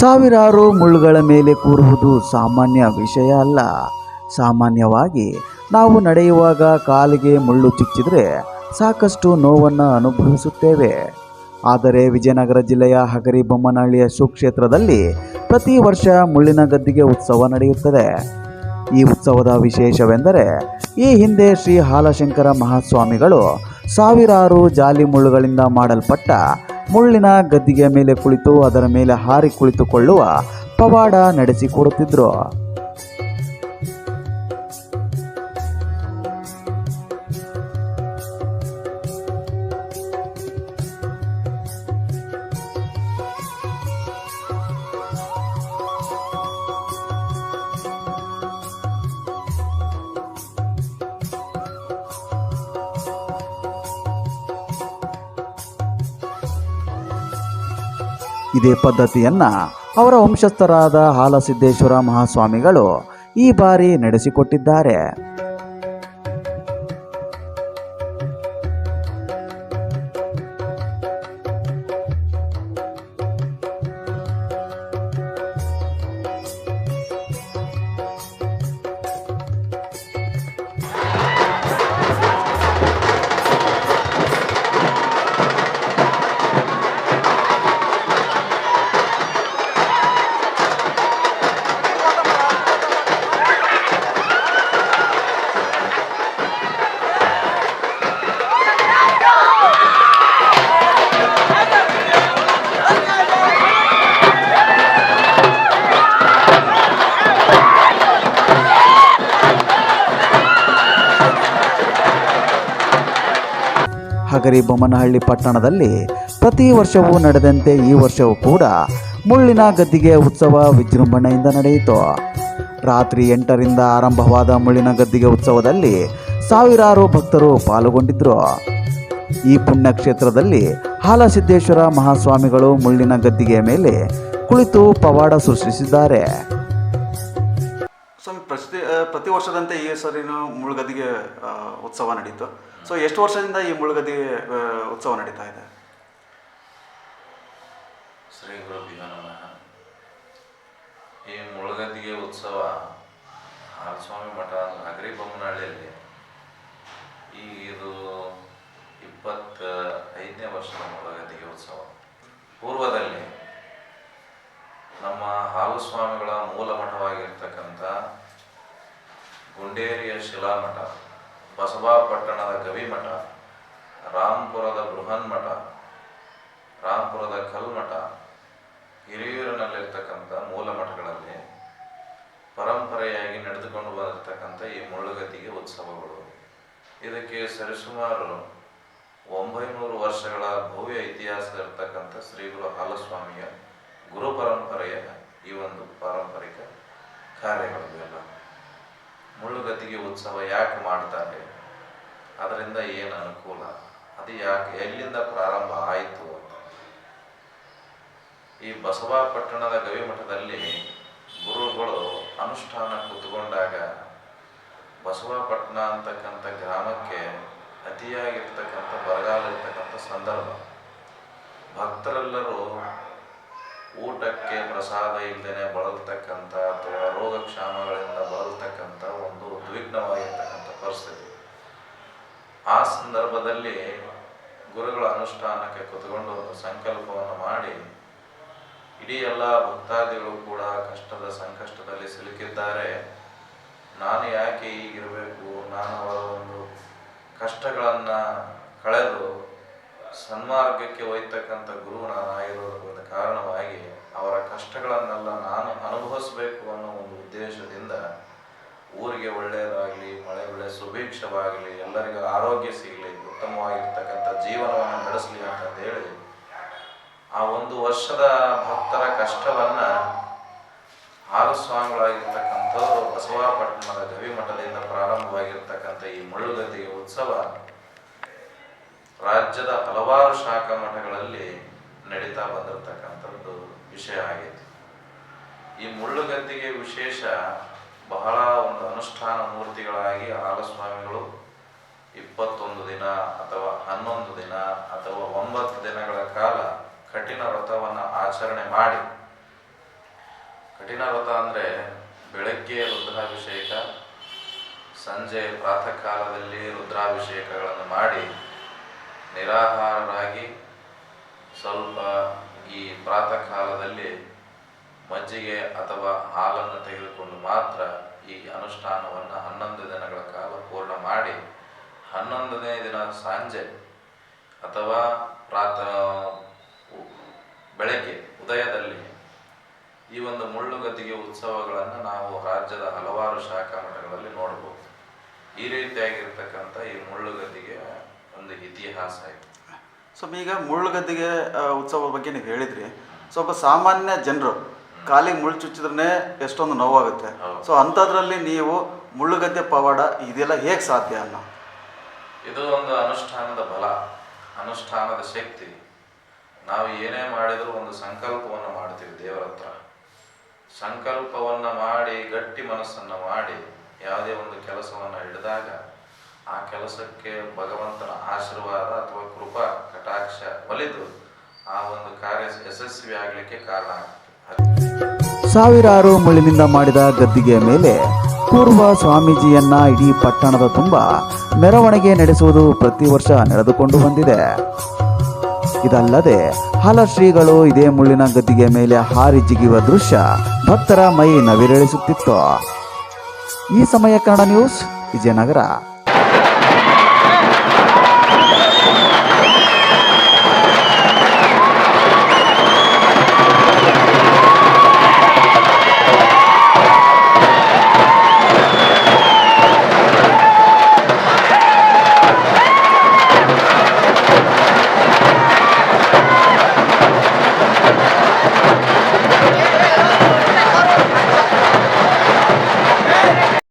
ಸಾವಿರಾರು ಮುಳ್ಳುಗಳ ಮೇಲೆ ಕೂರುವುದು ಸಾಮಾನ್ಯ ವಿಷಯ ಅಲ್ಲ. ಸಾಮಾನ್ಯವಾಗಿ ನಾವು ನಡೆಯುವಾಗ ಕಾಲಿಗೆ ಮುಳ್ಳು ಚುಚ್ಚಿದರೆ ಸಾಕಷ್ಟು ನೋವನ್ನು ಅನುಭವಿಸುತ್ತೇವೆ. ಆದರೆ ವಿಜಯನಗರ ಜಿಲ್ಲೆಯ ಹಗರಿಬೊಮ್ಮನಹಳ್ಳಿಯ ಸುಕ್ಷೇತ್ರದಲ್ಲಿ ಪ್ರತಿ ವರ್ಷ ಮುಳ್ಳಿನ ಗದ್ದಿಗೆ ಉತ್ಸವ ನಡೆಯುತ್ತದೆ. ಈ ಉತ್ಸವದ ವಿಶೇಷವೆಂದರೆ ಈ ಹಿಂದೆ ಶ್ರೀ ಹಾಲಶಂಕರ ಮಹಾಸ್ವಾಮಿಗಳು ಸಾವಿರಾರು ಜಾಲಿ ಮುಳ್ಳುಗಳಿಂದ ಮಾಡಲ್ಪಟ್ಟ ಮುಳ್ಳಿನ ಗದ್ದಿಗೆ ಮೇಲೆ ಕುಳಿತು ಅದರ ಮೇಲೆ ಹಾರಿ ಕುಳಿತುಕೊಳ್ಳುವ ಪವಾಡ ನಡೆಸಿಕೊಡುತ್ತಿದ್ರು ಇದೇ ಪದ್ಧತಿಯನ್ನು ಅವರ ವಂಶಸ್ಥರಾದ ಹಾಲಸಿದ್ದೇಶ್ವರ ಮಹಾಸ್ವಾಮಿಗಳು ಈ ಬಾರಿ ನಡೆಸಿಕೊಟ್ಟಿದ್ದಾರೆ. ಹಗರಿಬೊಮ್ಮನಹಳ್ಳಿ ಪಟ್ಟಣದಲ್ಲಿ ಪ್ರತಿ ವರ್ಷವೂ ನಡೆದಂತೆ ಈ ವರ್ಷವೂ ಕೂಡ ಮುಳ್ಳಿನ ಗದ್ದಿಗೆ ಉತ್ಸವ ವಿಜೃಂಭಣೆಯಿಂದ ನಡೆಯಿತು. ರಾತ್ರಿ ಎಂಟರಿಂದ ಆರಂಭವಾದ ಮುಳ್ಳಿನ ಗದ್ದಿಗೆ ಉತ್ಸವದಲ್ಲಿ ಸಾವಿರಾರು ಭಕ್ತರು ಪಾಲ್ಗೊಂಡಿದ್ದರು ಈ ಪುಣ್ಯಕ್ಷೇತ್ರದಲ್ಲಿ ಹಾಲಸಿದ್ದೇಶ್ವರ ಮಹಾಸ್ವಾಮಿಗಳು ಮುಳ್ಳಿನ ಗದ್ದಿಗೆಯ ಮೇಲೆ ಕುಳಿತು ಪವಾಡ ಸೃಷ್ಟಿಸಿದ್ದಾರೆ. ಪ್ರತಿ ವರ್ಷದಂತೆ ಈ ಸರಿನೂ ಮುಳುಗದಿಗೆ ಉತ್ಸವ ನಡೀತು. ಸೊ ಎಷ್ಟು ವರ್ಷದಿಂದ ಈ ಮುಳುಗದಿ ಉತ್ಸವ ನಡೀತಾ ಇದೆ? ಶ್ರೀ ಗುರುಭ್ಯೋ ಈ ಮುಳುಗದಿಗೆ ಉತ್ಸವ ಹಾಲಸ್ವಾಮಿ ಮಠ ಹಗರಿ ಬೊಮ್ಮನಹಳ್ಳಿಯಲ್ಲಿ. ಈ ಇದು ಇಪ್ಪತ್ತ ಐದನೇ ವರ್ಷದ ಮುಳುಗದಿಗೆ ಉತ್ಸವ. ಪೂರ್ವದಲ್ಲಿ ನಮ್ಮ ಹಾಲಸ್ವಾಮಿಗಳ ಮೂಲ ಮಠವಾಗಿರ್ತಕ್ಕಂಥ ಗುಂಡೇರಿಯ ಶಿಲಾಮಠ, ಬಸವಾಪಟ್ಟಣದ ಗವಿಮಠ ರಾಂಪುರದ ಬೃಹನ್ಮಠ ರಾಂಪುರದ ಕಲ್ಮಠ, ಹಿರಿಯೂರಿನಲ್ಲಿರ್ತಕ್ಕಂಥ ಮೂಲ ಮಠಗಳಲ್ಲಿ ಪರಂಪರೆಯಾಗಿ ನಡೆದುಕೊಂಡು ಬಂದಿರತಕ್ಕಂಥ ಈ ಮುಳ್ಳುಗತಿಗೆ ಉತ್ಸವಗಳು. ಇದಕ್ಕೆ ಸರಿಸುಮಾರು ಒಂಬೈನೂರು ವರ್ಷಗಳ ಭವ್ಯ ಇತಿಹಾಸ ಇರತಕ್ಕಂಥ ಶ್ರೀ ಗುರು ಹಾಲಸ್ವಾಮಿಯ ಗುರು ಪರಂಪರೆಯ ಈ ಒಂದು ಪಾರಂಪರಿಕ ಕಾರ್ಯಗಳು. ಉತ್ಸವ ಯಾಕೆ ಮಾಡ್ತಾರೆ? ಅದರಿಂದ ಏನು ಅನುಕೂಲ? ಅದು ಯಾಕೆ, ಎಲ್ಲಿಂದ ಪ್ರಾರಂಭ ಆಯಿತು ಈ ಬಸವಾಪಟ್ಟಣದ ಗವಿಮಠದಲ್ಲಿ ಗುರುಗಳು ಅನುಷ್ಠಾನ ಕೂತ್ಕೊಂಡಾಗ ಬಸವಾಪಟ್ಟಣ ಅಂತಕ್ಕಂಥ ಗ್ರಾಮಕ್ಕೆ ಅತಿಯಾಗಿರ್ತಕ್ಕಂಥ ಬರಗಾಲ ಇರ್ತಕ್ಕಂಥ ಸಂದರ್ಭ. ಭಕ್ತರೆಲ್ಲರೂ ಊಟಕ್ಕೆ ಪ್ರಸಾದ ಇಲ್ಲದೇ ಬಳಲ್ತಕ್ಕಂಥ ಅಥವಾ ರೋಗಕ್ಷಾಮಗಳಿಂದ ಬಳಲ್ತಕ್ಕಂಥ ಒಂದು ಉದ್ವಿಗ್ನವಾಗಿರ್ತಕ್ಕಂಥ ಪರಿಸ್ಥಿತಿ. ಆ ಸಂದರ್ಭದಲ್ಲಿ ಗುರುಗಳ ಅನುಷ್ಠಾನಕ್ಕೆ ಕುತ್ಕೊಂಡು ಒಂದು ಸಂಕಲ್ಪವನ್ನು ಮಾಡಿ, ಇಡೀ ಎಲ್ಲ ಭಕ್ತಾದಿಗಳು ಕೂಡ ಕಷ್ಟದ ಸಂಕಷ್ಟದಲ್ಲಿ ಸಿಲುಕಿದ್ದಾರೆ. ನಾನು ಯಾಕೆ ಹೀಗಿರಬೇಕು? ನಾನು ಅವರ ಒಂದು ಕಷ್ಟಗಳನ್ನು ಕಳೆದು ಸನ್ಮಾರ್ಗಕ್ಕೆ ಒಯ್ತಕ್ಕಂಥ ಗುರು ನಾನು ಆಗಿರೋದಕ್ಕೊಂದು ಕಾರಣವಾಗಿ ಅವರ ಕಷ್ಟಗಳನ್ನೆಲ್ಲ ನಾನು ಅನುಭವಿಸಬೇಕು ಅನ್ನೋ ಒಂದು ಉದ್ದೇಶದಿಂದ ಊರಿಗೆ ಒಳ್ಳೆಯದಾಗಲಿ, ಮಳೆ ಬೆಳೆ ಸುಭಿಕ್ಷವಾಗಲಿ, ಎಲ್ಲರಿಗೂ ಆರೋಗ್ಯ ಸಿಗಲಿ, ಉತ್ತಮವಾಗಿರ್ತಕ್ಕಂಥ ಜೀವನವನ್ನು ನಡೆಸಲಿ ಅಂತ ಹೇಳಿ ಆ ಒಂದು ವರ್ಷದ ಭಕ್ತರ ಕಷ್ಟವನ್ನ ಹಾಲಸ್ವಾಮಿಗಳಾಗಿರ್ತಕ್ಕಂಥವ್ರು ಬಸವಾಪಟ್ಟಣದ ಗವಿಮಠದಿಂದ ಪ್ರಾರಂಭವಾಗಿರ್ತಕ್ಕಂಥ ಈ ಮುಳ್ಳುಗದ್ದಿಗೆ ಉತ್ಸವ ರಾಜ್ಯದ ಹಲವಾರು ಶಾಖಾ ಮಠಗಳಲ್ಲಿ ನಡೀತಾ ಬಂದಿರತಕ್ಕಂಥದ್ದು ವಿಷಯ ಆಗೈತಿ ಈ ಮುಳ್ಳುಗದ್ದಿಗೆ ವಿಶೇಷ ಬಹಳ ಒಂದು ಅನುಷ್ಠಾನ ಮೂರ್ತಿಗಳಾಗಿ ಹಾಲಸ್ವಾಮಿಗಳು ಇಪ್ಪತ್ತೊಂದು ದಿನ ಅಥವಾ ಹನ್ನೊಂದು ದಿನ ಅಥವಾ ಒಂಬತ್ತು ದಿನಗಳ ಕಾಲ ಕಠಿಣ ವ್ರತವನ್ನು ಆಚರಣೆ ಮಾಡಿ. ಕಠಿಣ ವ್ರತ ಅಂದರೆ ಬೆಳಗ್ಗೆ ರುದ್ರಾಭಿಷೇಕ, ಸಂಜೆ ಪ್ರಾತಃ ಕಾಲದಲ್ಲಿ ರುದ್ರಾಭಿಷೇಕಗಳನ್ನು ಮಾಡಿ ನಿರಾಹಾರರಾಗಿ ಸ್ವಲ್ಪ ಈ ಪ್ರಾತಃ ಕಾಲದಲ್ಲಿ ಮಜ್ಜಿಗೆ ಅಥವಾ ಹಾಲನ್ನು ತೆಗೆದುಕೊಂಡು ಮಾತ್ರ ಈ ಅನುಷ್ಠಾನವನ್ನು ಹನ್ನೊಂದು ದಿನಗಳ ಕಾಲ ಪೂರ್ಣ ಮಾಡಿ ಹನ್ನೊಂದನೇ ದಿನ ಸಂಜೆ ಅಥವಾ ಪ್ರಾತಃ ಬೆಳಗ್ಗೆ ಉದಯದಲ್ಲಿ ಈ ಒಂದು ಮುಳ್ಳುಗದ್ದಿಗೆ ಉತ್ಸವಗಳನ್ನು ನಾವು ರಾಜ್ಯದ ಹಲವಾರು ಶಾಖಾ ಮಠಗಳಲ್ಲಿ ನೋಡಬಹುದು ಈ ರೀತಿಯಾಗಿರ್ತಕ್ಕಂಥ ಈ ಮುಳ್ಳುಗದ್ದಿಗೆ ಒಂದು ಇತಿಹಾಸ ಇದೆ ಸೊ ಈಗ ಮುಳ್ಳುಗದ್ದಿಗೆ ಉತ್ಸವದ ಬಗ್ಗೆ ನೀವು ಹೇಳಿದ್ರಿ. ಸ್ವಲ್ಪ ಸಾಮಾನ್ಯ ಜನರು ಕಾಲಿಗೆ ಮುಳ್ಳು ಚುಚ್ಚಿದ್ರೆ ಎಷ್ಟೊಂದು ನೋವಾಗುತ್ತೆ. ಸೊ ಅಂಥದ್ರಲ್ಲಿ ನೀವು ಮುಳ್ಳುಗದ್ದೆ ಪವಾಡ ಇದೆಲ್ಲ ಹೇಗೆ ಸಾಧ್ಯ ಅನ್ನೋ? ಇದು ಒಂದು ಅನುಷ್ಠಾನದ ಬಲ ಅನುಷ್ಠಾನದ ಶಕ್ತಿ. ನಾವು ಏನೇ ಮಾಡಿದರೂ ಒಂದು ಸಂಕಲ್ಪವನ್ನು ಮಾಡ್ತೀವಿ ದೇವರ ಹತ್ರ. ಸಂಕಲ್ಪವನ್ನು ಮಾಡಿ ಗಟ್ಟಿ ಮನಸ್ಸನ್ನು ಮಾಡಿ ಯಾವುದೇ ಒಂದು ಕೆಲಸವನ್ನು ಹಿಡಿದಾಗ ಆ ಕೆಲಸಕ್ಕೆ ಭಗವಂತನ ಆಶೀರ್ವಾದ ಅಥವಾ ಕೃಪಾ, ಕಟಾಕ್ಷ ಒಲಿದು ಆ ಒಂದು ಕಾರ್ಯ ಯಶಸ್ವಿ ಆಗಲಿಕ್ಕೆ ಕಾರಣ ಆಗ್ತದೆ. ಸಾವಿರಾರು ಮುಳ್ಳಿನಿಂದ ಮಾಡಿದ ಗದ್ದಿಗೆಯ ಮೇಲೆ ಪೂರ್ವ ಸ್ವಾಮೀಜಿಯನ್ನ ಇಡೀ ಪಟ್ಟಣದ ತುಂಬ ಮೆರವಣಿಗೆ ನಡೆಸುವುದು ಪ್ರತಿ ವರ್ಷ ನಡೆದುಕೊಂಡು ಬಂದಿದೆ. ಇದಲ್ಲದೆ ಹಲ ಶ್ರೀಗಳು ಇದೇ ಮುಳ್ಳಿನ ಗದ್ದಿಗೆ ಮೇಲೆ ಹಾರಿ ಜಿಗಿಯುವ ದೃಶ್ಯ ಭಕ್ತರ ಮೈ ನವಿರೇಳಿಸುತ್ತಿತ್ತು. ಈ ಸಮಯ ಕನ್ನಡ ನ್ಯೂಸ್, ವಿಜಯನಗರ.